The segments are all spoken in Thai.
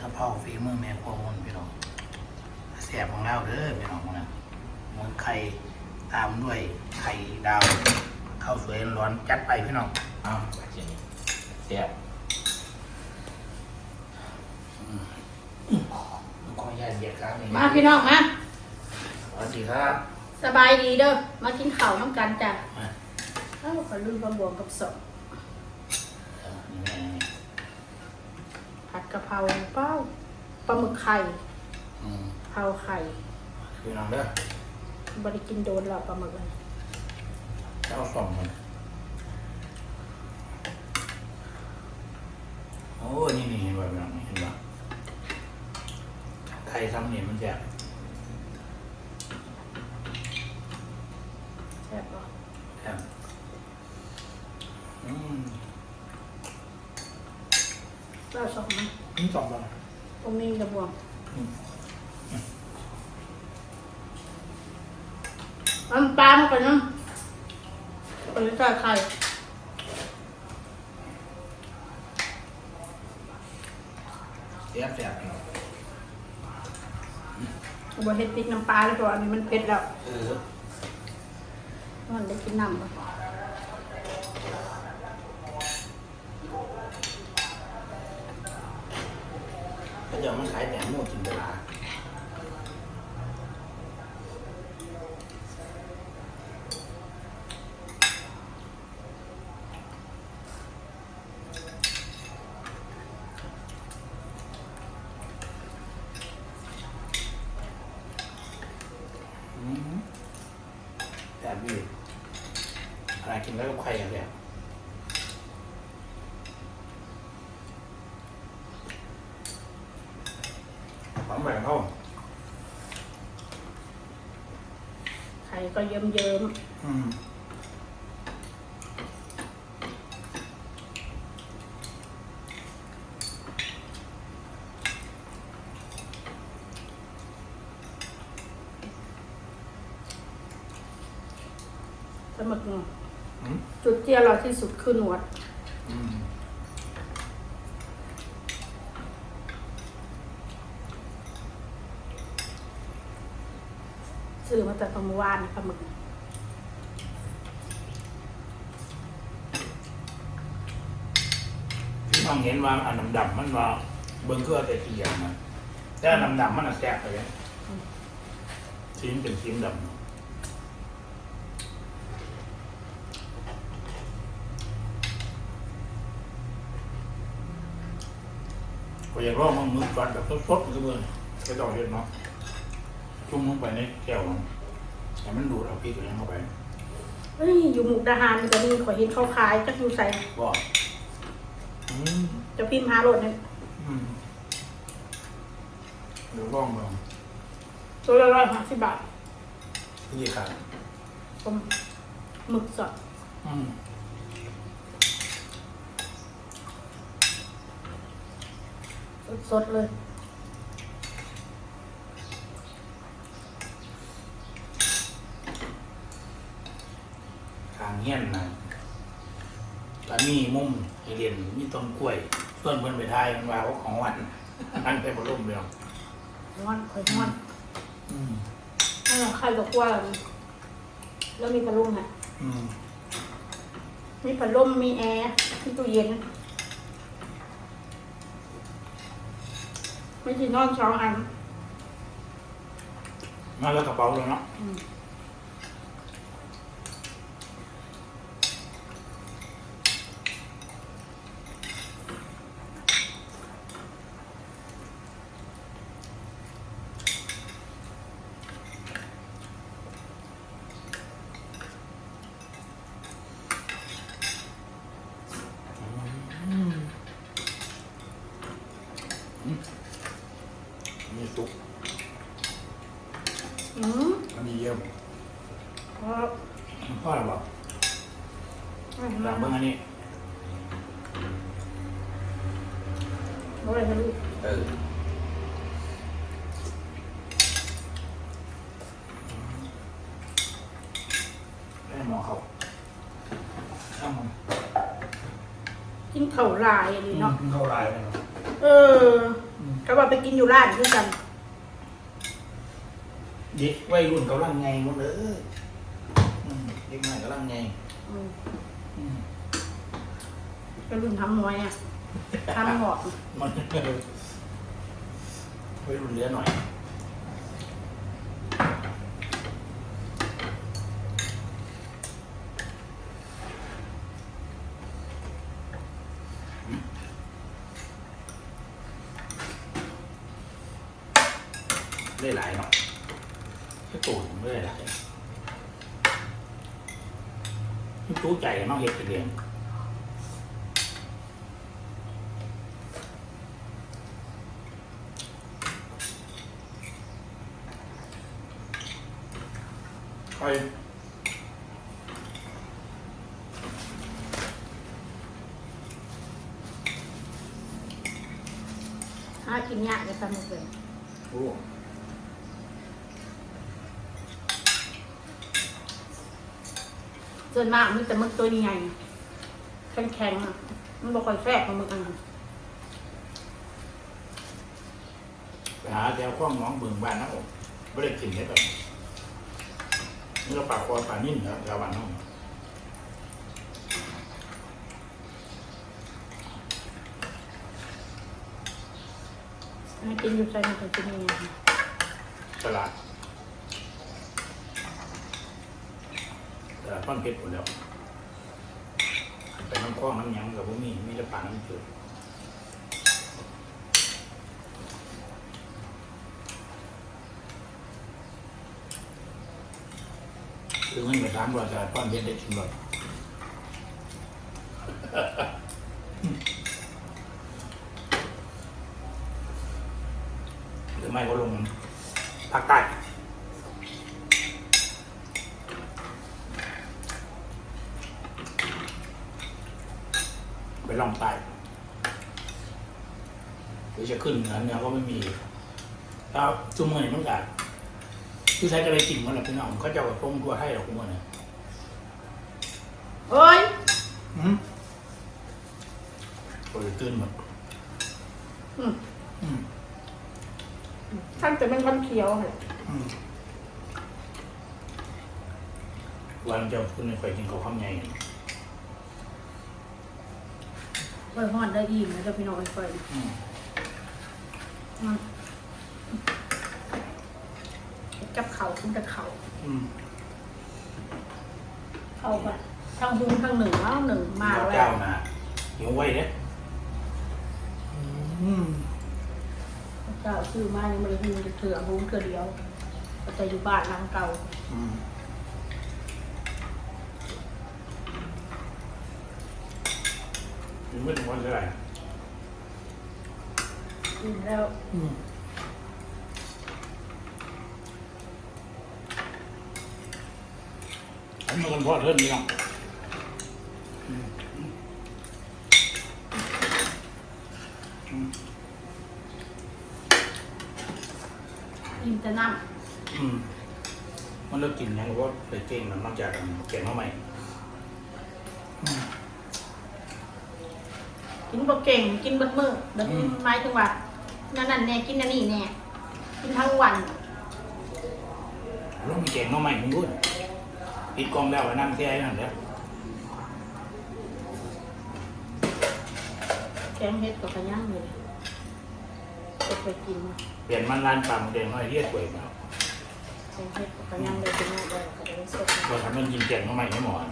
กะเพราฝีมือแม่ครัวมนพี่น้องแซ่บของเราเด้อพี่น้องนะหมูไข่ตามด้วยไข่ดาวข้าวสวยร้อนๆจัดไปพี่น้องอ้าวเจียนี่แซ่บขออนุญาตเหยียดครับนี่มาพี่น้องมาสวัสดีครับ สบายดีเด้อมากินข้าวน้ำกันจ้ะมาเอ้าขอลืมปลาบวงกับสดเออนี่แม่นี่ ผัด กะเพราเป้าปลาหมึกไข่อืมเผาไข่พี่น้องเด้อบริกินโดนหรอกปลาหมึกเลยเจ้าส่งมันโอ้นี่นี่เห็นป่ะพี่น้องเห็นป่ะไข่ซ้ำนี่มันแซ่บ แซ่บปะ ครับอืม เราสองมันนี่สองบาทตรงนี้กระบวงมันปลามาก่อนนะไปใส่ไข่แซ่บแซ่บพี่น้องบวเฮ็ดพริกน้ำปลาแล้วตัวอันนี้มันเผ็ดแล้ว เออมันได้กินน้ำปะ เดี๋ยวมันขายแต่หมูจินตลาอืมแบบนี้อะไรกินแล้วก็ไข่กันเนี่ยข แบ่งเขาไข่ก็เยิ้มเยิ้มอืมๆปลาหมึกเนาะอืมจุดที่อร่อยที่สุดคือหนวด ซื้อมาจากเมื่อวานปลาหมึกพี่น้องเห็นว่าอันดำๆมันว่าเบิ้งคือเอาแต่เกียงมันแต่อันดำๆมันอะแซ่บไปเลยชิ้นเป็นชิ้นดำก็อยากลองมันมือก่อนแบบสดๆก็เบื่อก็ต้องเห็นเนาะ จุ่มลงไปในแก้วมันแต่มันดูดเอาพริกอะไรเข้าไปเฮ้ยอยู่มุกดาหารก็มีขอเห็นเขาขายจักอยู่ใส่บอกอืมจะพิมพ์หาโหลดเนี่ยอืมเดี๋ยวลองลองตัวละร้อยห้าสิบบาทนี่ครับผมหมึกสดอืมสดๆเลย ทางเฮี้ยนนะแล้วมีมุมให้เรียนมี ต้นกล้วยส่วนเพิ่นไปทายมันว่าเอาของหวันนั่นไปบ่ร่มเดียวงอนข่อยงอนอืมนั่นแหละใครบอกว่า แล้วมีพัดลมฮะอืมมีพัดลมมีแอร์มีตู้เย็นไม่ใช่นอนสองอันมาแล้วกระเป๋าเลยเนาะ อืม มีซุปอืมอันนี้เยี่ยมเพราะพ่อหรือเปล่าไม่หลังเบิ่งอันนี้เพราะอะไรไม่รู้เออได้หมอเขาข้ามมันกินเข่าลายอันนี้เนาะ เข้าลายเลยเนาะ เออ กเขาบอกไปกินอยู่ร้านด้วยกันเด็กวัยรุ่นกำลังไงหมดเลยอืมเด็กใหม่กำลังไงอืมอืมก็รุ่นทำน้อยอะทำหมอกมันวัยรุ่นเหลือหน่อย ได้หลายเนาะแค่ตูดไม่ได้หลายมันตู้ใจเนาะเห็ดกระเดียงไปหากินยากจะทำเลยโอ้ ส่วนมากมันจะมึกตัวใหญ่แข็งๆอะมันบอกคอยแทรกของมึกอันนั้นไปหาแถวข้องน้องเบิ่งบ้านนะผมไม่ได้กินเห็ดแบบนี้นี่เราปากคอปลานิ่มครับชาวบ้านน้องหากินอยู่ใส่มันจะกินยังไงตลาด ตลาดป้อนเพชรหมดแล้วไปน้ำคลองน้ำยังกับพวกนี้มีแต่ป่าน้ำจืดคือไม่ไปถามว่าจะป้อนเพชรได้ชิมหรอกหรือไม่ก็ลงภาคใต้ ล่องใต้หรือจะขึ้นเหนือเหนือก็ไม่มีแล้วจุ่มเงินมันกัคือใช้จะไปกินมันแหละพี่น้องเขาจะเอาตรงตัวให้เราคุ้มเนี่ยโอ้ยอืมโอ้ยตื่นหมดอืมอืมท่านจะเป็นคนเขียวเลยอืมวันเจะคุณไม่ค่อยกินข้าวข้ามไง เปิดห้อนได้อิ่มนะเจ้าพี่น้องไอ้เฟิร์นอืมอืมกับเขาขึ้นกับเขาอืมเข้าไปทั้งหุ้งทั้งหนึ่งแล้วหนึ่งมาเจ้าแล้เจ้าวนะหิวไว้เนี่ยอืมเจ้าซื้อมายังไม่ได้หุ้งจะเถื่อหุ้งเถื่อเดียวก็จะอยู่บ้านหลังเก่า อืม ถึงไม่ถึงวันเท่าไหร่อิ่มแล้วอืมอันนี้มันพอเทิร์นนี่เนาะอืมอืมอืมอิ่มแต่น้อืมมันเลิกกินยังว่าไปเก่งมันนอกจากกันแกงมาใหม่อืมำ กินบ่เก่ง กินเบดมือเบดอืมหมายถึงว่านั่นนั่นแน่กินนั่นนี่แน่กินทั้งวันแล้วมีแกงมาใหม่มึงด้วยปิดกล้องแล้วไปนั่งแค่นั่นแหละแกงเฮ็ดกับขย่างเลยจะไปกินเปลี่ยนมันร้านปลาหมูแดงน้อยเรียกป่วยมาแกงเฮ็ดกับขย่างเลยเป็นยังไงก็ได้สดเราทำมันกินแกงมาใหม่ให้หมอน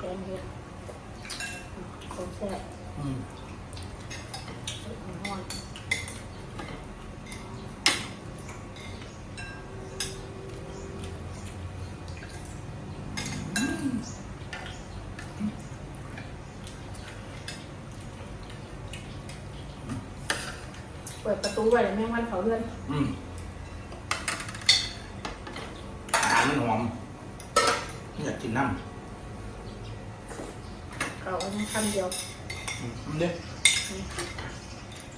แกงเฮ็ด ของแซ่บอืมสดร้อนเปิดประตูไว้แล้วแม่งวันเขาเลื่อนอืมอาหารมันหอมอยากกินน้เขาอันนี้ คำเดียวำอืมเด้อ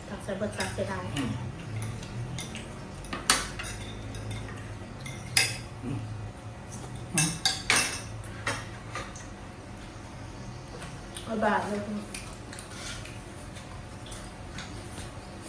ตักใส่เบิดตักใส่ได้อืมอืมอืมเอาบาทเลย